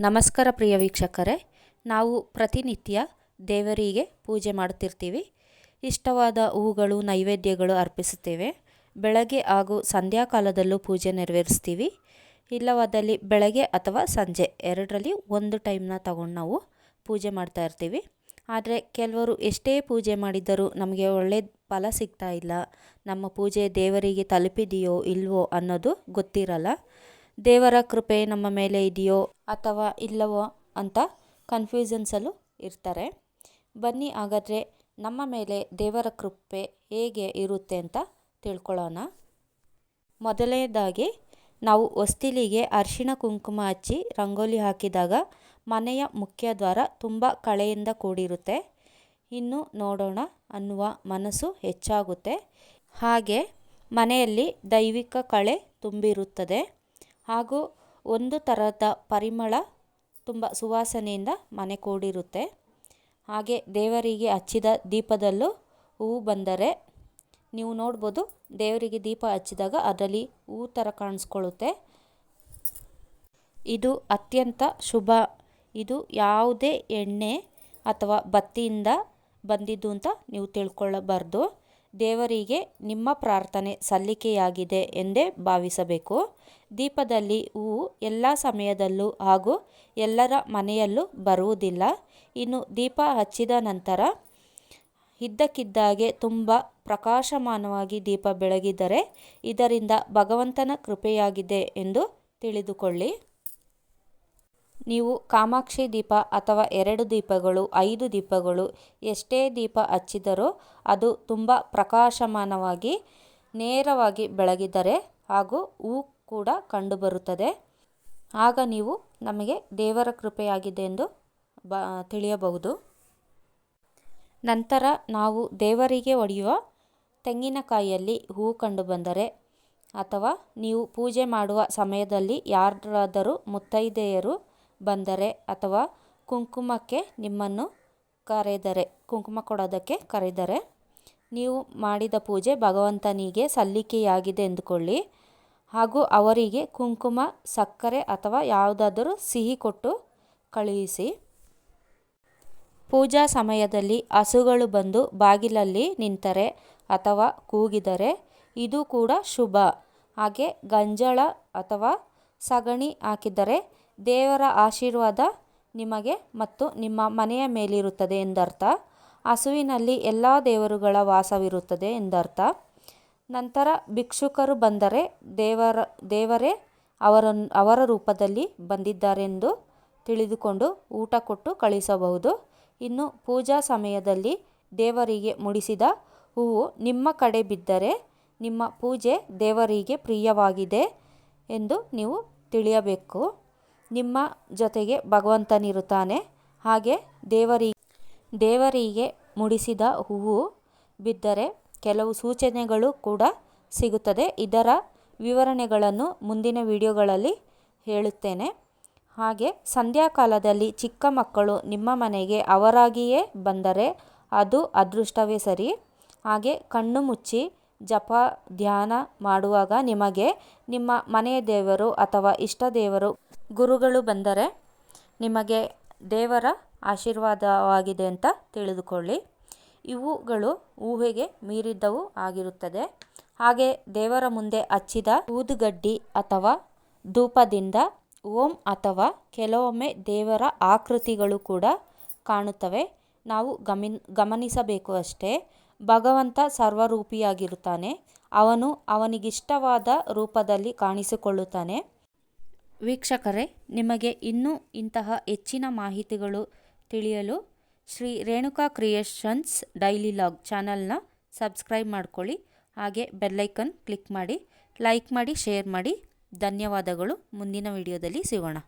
ನಮಸ್ಕಾರ ಪ್ರಿಯ ವೀಕ್ಷಕರೇ. ನಾವು ಪ್ರತಿನಿತ್ಯ ದೇವರಿಗೆ ಪೂಜೆ ಮಾಡುತ್ತಿರ್ತೀವಿ. ಇಷ್ಟವಾದ ಹೂಗಳು, ನೈವೇದ್ಯಗಳು ಅರ್ಪಿಸುತ್ತೇವೆ. ಬೆಳಗ್ಗೆ ಹಾಗೂ ಸಂಧ್ಯಾಕಾಲದಲ್ಲೂ ಪೂಜೆ ನೆರವೇರಿಸ್ತೀವಿ. ಇಲ್ಲವಾದಲ್ಲಿ ಬೆಳಗ್ಗೆ ಅಥವಾ ಸಂಜೆ ಎರಡರಲ್ಲಿ ಒಂದು ಟೈಮ್ನ ತಗೊಂಡು ನಾವು ಪೂಜೆ ಮಾಡ್ತಾ ಇರ್ತೀವಿ. ಆದರೆ ಕೆಲವರು ಎಷ್ಟೇ ಪೂಜೆ ಮಾಡಿದ್ದರೂ ನಮಗೆ ಒಳ್ಳೆಯ ಫಲ ಸಿಗ್ತಾ ಇಲ್ಲ. ನಮ್ಮ ಪೂಜೆ ದೇವರಿಗೆ ತಲುಪಿದೆಯೋ ಇಲ್ವೋ ಅನ್ನೋದು ಗೊತ್ತಿರಲ್ಲ. ದೇವರ ಕೃಪೆ ನಮ್ಮ ಮೇಲೆ ಇದೆಯೋ ಅಥವಾ ಇಲ್ಲವೋ ಅಂತ ಕನ್ಫ್ಯೂಷನ್ಸಲ್ಲೂ ಇರ್ತಾರೆ. ಬನ್ನಿ ಹಾಗಾದರೆ ನಮ್ಮ ಮೇಲೆ ದೇವರ ಕೃಪೆ ಹೇಗೆ ಇರುತ್ತೆ ಅಂತ ತಿಳ್ಕೊಳ್ಳೋಣ. ಮೊದಲನೇದಾಗಿ, ನಾವು ಹೊಸ್ತಿಲಿಗೆ ಅರಿಶಿಣ ಕುಂಕುಮ ಹಚ್ಚಿ ರಂಗೋಲಿ ಹಾಕಿದಾಗ ಮನೆಯ ಮುಖ್ಯ ದ್ವಾರ ತುಂಬ ಕಳೆಯಿಂದ ಕೂಡಿರುತ್ತೆ. ಇನ್ನು ನೋಡೋಣ ಅನ್ನುವ ಮನಸ್ಸು ಹೆಚ್ಚಾಗುತ್ತೆ. ಹಾಗೆ ಮನೆಯಲ್ಲಿ ದೈವಿಕ ಕಳೆ ತುಂಬಿರುತ್ತದೆ. ಹಾಗೂ ಒಂದು ಥರದ ಪರಿಮಳ ತುಂಬ ಸುವಾಸನೆಯಿಂದ ಮನೆ ಕೂಡಿರುತ್ತೆ. ಹಾಗೆ ದೇವರಿಗೆ ಹಚ್ಚಿದ ದೀಪದಲ್ಲೂ ಹೂವು ಬಂದರೆ ನೀವು ನೋಡ್ಬೋದು ದೇವರಿಗೆ ದೀಪ ಹಚ್ಚಿದಾಗ ಅದರಲ್ಲಿ ಹೂ ಥರ ಕಾಣಿಸ್ಕೊಳ್ಳುತ್ತೆ. ಇದು ಅತ್ಯಂತ ಶುಭ. ಇದು ಯಾವುದೇ ಎಣ್ಣೆ ಅಥವಾ ಬತ್ತಿಯಿಂದ ಬಂದಿದ್ದು ಅಂತ ನೀವು ತಿಳ್ಕೊಳ್ಳಬಾರ್ದು ದೇವರಿಗೆ ನಿಮ್ಮ ಪ್ರಾರ್ಥನೆ ಸಲ್ಲಿಕೆಯಾಗಿದೆ ಎಂದೇ ಭಾವಿಸಬೇಕು. ದೀಪದಲ್ಲಿ ಹೂವು ಎಲ್ಲ ಸಮಯದಲ್ಲೂ ಹಾಗೂ ಎಲ್ಲರ ಮನೆಯಲ್ಲೂ ಬರುವುದಿಲ್ಲ. ಇನ್ನು ದೀಪ ಹಚ್ಚಿದ ನಂತರ ಇದ್ದಕ್ಕಿದ್ದಾಗೆ ತುಂಬ ಪ್ರಕಾಶಮಾನವಾಗಿ ದೀಪ ಬೆಳಗಿದರೆ ಇದರಿಂದ ಭಗವಂತನ ಕೃಪೆಯಾಗಿದೆ ಎಂದು ತಿಳಿದುಕೊಳ್ಳಿ. ನೀವು ಕಾಮಾಕ್ಷಿ ದೀಪ ಅಥವಾ ಎರಡು ದೀಪಗಳು, ಐದು ದೀಪಗಳು ಎಷ್ಟೇ ದೀಪ ಹಚ್ಚಿದರೂ ಅದು ತುಂಬ ಪ್ರಕಾಶಮಾನವಾಗಿ, ನೇರವಾಗಿ ಬೆಳಗಿದರೆ ಹಾಗೂ ಹೂ ಕೂಡ ಕಂಡುಬರುತ್ತದೆ. ಆಗ ನೀವು ನಮಗೆ ದೇವರ ಕೃಪೆಯಾಗಿದೆ ಎಂದು ಬ, ತಿಳಿಯಬಹುದು. ನಂತರ ನಾವು ದೇವರಿಗೆ ಒಡೆಯುವ ತೆಂಗಿನಕಾಯಿಯಲ್ಲಿ ಹೂ ಕಂಡುಬಂದರೆ ಅಥವಾ ನೀವು ಪೂಜೆ ಮಾಡುವ ಸಮಯದಲ್ಲಿ ಯಾರಾದರೂ ಮುತ್ತೈದೆಯರು ಬಂದರೆ ಅಥವಾ ಕುಂಕುಮಕ್ಕೆ ನಿಮ್ಮನ್ನು ಕರೆದರೆ, ಕುಂಕುಮ ಕೊಡೋದಕ್ಕೆ ಕರೆದರೆ, ನೀವು ಮಾಡಿದ ಪೂಜೆ ಭಗವಂತನಿಗೆ ಸಲ್ಲಿಕೆಯಾಗಿದೆ ಎಂದುಕೊಳ್ಳಿ. ಹಾಗೂ ಅವರಿಗೆ ಕುಂಕುಮ, ಸಕ್ಕರೆ ಅಥವಾ ಯಾವುದಾದರೂ ಸಿಹಿ ಕೊಟ್ಟು ಕಳುಹಿಸಿ. ಪೂಜಾ ಸಮಯದಲ್ಲಿ ಹಸುಗಳು ಬಂದು ಬಾಗಿಲಲ್ಲಿ ನಿಂತರೆ ಅಥವಾ ಕೂಗಿದರೆ ಇದು ಕೂಡ ಶುಭ. ಹಾಗೆ ಗಂಜಳ ಅಥವಾ ಸಗಣಿ ಹಾಕಿದರೆ ದೇವರ ಆಶೀರ್ವಾದ ನಿಮಗೆ ಮತ್ತು ನಿಮ್ಮ ಮನೆಯ ಮೇಲಿರುತ್ತದೆ ಎಂದರ್ಥ. ಹಸುವಿನಲ್ಲಿ ಎಲ್ಲ ದೇವರುಗಳ ವಾಸವಿರುತ್ತದೆ ಎಂದರ್ಥ. ನಂತರ ಭಿಕ್ಷುಕರು ಬಂದರೆ ದೇವರ, ದೇವರೇ ಅವರನ್ನು, ಅವರ ರೂಪದಲ್ಲಿ ಬಂದಿದ್ದಾರೆಂದು ತಿಳಿದುಕೊಂಡು ಊಟ ಕೊಟ್ಟು ಕಳಿಸಬಹುದು ಇನ್ನು ಪೂಜಾ ಸಮಯದಲ್ಲಿ ದೇವರಿಗೆ ಮುಡಿಸಿದ ಹೂವು ನಿಮ್ಮ ಕಡೆ ಬಿದ್ದರೆ ನಿಮ್ಮ ಪೂಜೆ ದೇವರಿಗೆ ಪ್ರಿಯವಾಗಿದೆ ಎಂದು ನೀವು ತಿಳಿಯಬೇಕು. ನಿಮ್ಮ ಜೊತೆಗೆ ಭಗವಂತನಿರುತ್ತಾನೆ. ಹಾಗೆ ದೇವರಿ, ದೇವರಿಗೆ ಮುಡಿಸಿದ ಹೂವು ಬಿದ್ದರೆ ಕೆಲವು ಸೂಚನೆಗಳು ಕೂಡ ಸಿಗುತ್ತದೆ. ಇದರ ವಿವರಣೆಗಳನ್ನು ಮುಂದಿನ ವಿಡಿಯೋಗಳಲ್ಲಿ ಹೇಳುತ್ತೇನೆ. ಹಾಗೆ ಸಂಧ್ಯಾಕಾಲದಲ್ಲಿ ಚಿಕ್ಕ ಮಕ್ಕಳು ನಿಮ್ಮ ಮನೆಗೆ ಅವರಾಗಿಯೇ ಬಂದರೆ ಅದು ಅದೃಷ್ಟವೇ ಸರಿ. ಹಾಗೆ ಕಣ್ಣು ಮುಚ್ಚಿ ಜಪ, ಧ್ಯಾನ ಮಾಡುವಾಗ ನಿಮಗೆ ನಿಮ್ಮ ಮನೆಯ ದೇವರು ಅಥವಾ ಇಷ್ಟ ದೇವರು ಗುರುಗಳು ಬಂದರೆ ನಿಮಗೆ ದೇವರ ಆಶೀರ್ವಾದವಾಗಿದೆ ಅಂತ ತಿಳಿದುಕೊಳ್ಳಿ. ಇವುಗಳು ಊಹೆಗೆ ಮೀರಿದ್ದವು ಆಗಿರುತ್ತದೆ. ಹಾಗೆ ದೇವರ ಮುಂದೆ ಹಚ್ಚಿದ ಊದುಗಡ್ಡಿ ಅಥವಾ ಧೂಪದಿಂದ ಓಂ ಅಥವಾ ಕೆಲವೊಮ್ಮೆ ದೇವರ ಆಕೃತಿಗಳು ಕೂಡ ಕಾಣುತ್ತವೆ. ನಾವು ಗಮಿನ್ ಗಮನಿಸಬೇಕು ಅಷ್ಟೇ. ಭಗವಂತ ಸರ್ವರೂಪಿಯಾಗಿರುತ್ತಾನೆ. ಅವನು ಅವನಿಗಿಷ್ಟವಾದ ರೂಪದಲ್ಲಿ ಕಾಣಿಸಿಕೊಳ್ಳುತ್ತಾನೆ. ವೀಕ್ಷಕರೇ, ನಿಮಗೆ ಇನ್ನೂ ಇಂತಹ ಹೆಚ್ಚಿನ ಮಾಹಿತಿಗಳು ತಿಳಿಯಲು Shri Renuka creations daily log ಚಾನಲ್ನ ಸಬ್ಸ್ಕ್ರೈಬ್ ಮಾಡ್ಕೊಳ್ಳಿ. ಹಾಗೆ ಬೆಲ್ಲೈಕನ್ ಕ್ಲಿಕ್ ಮಾಡಿ, ಲೈಕ್ ಮಾಡಿ, ಶೇರ್ ಮಾಡಿ. ಧನ್ಯವಾದಗಳು. ಮುಂದಿನ ವಿಡಿಯೋದಲ್ಲಿ ಸಿಗೋಣ.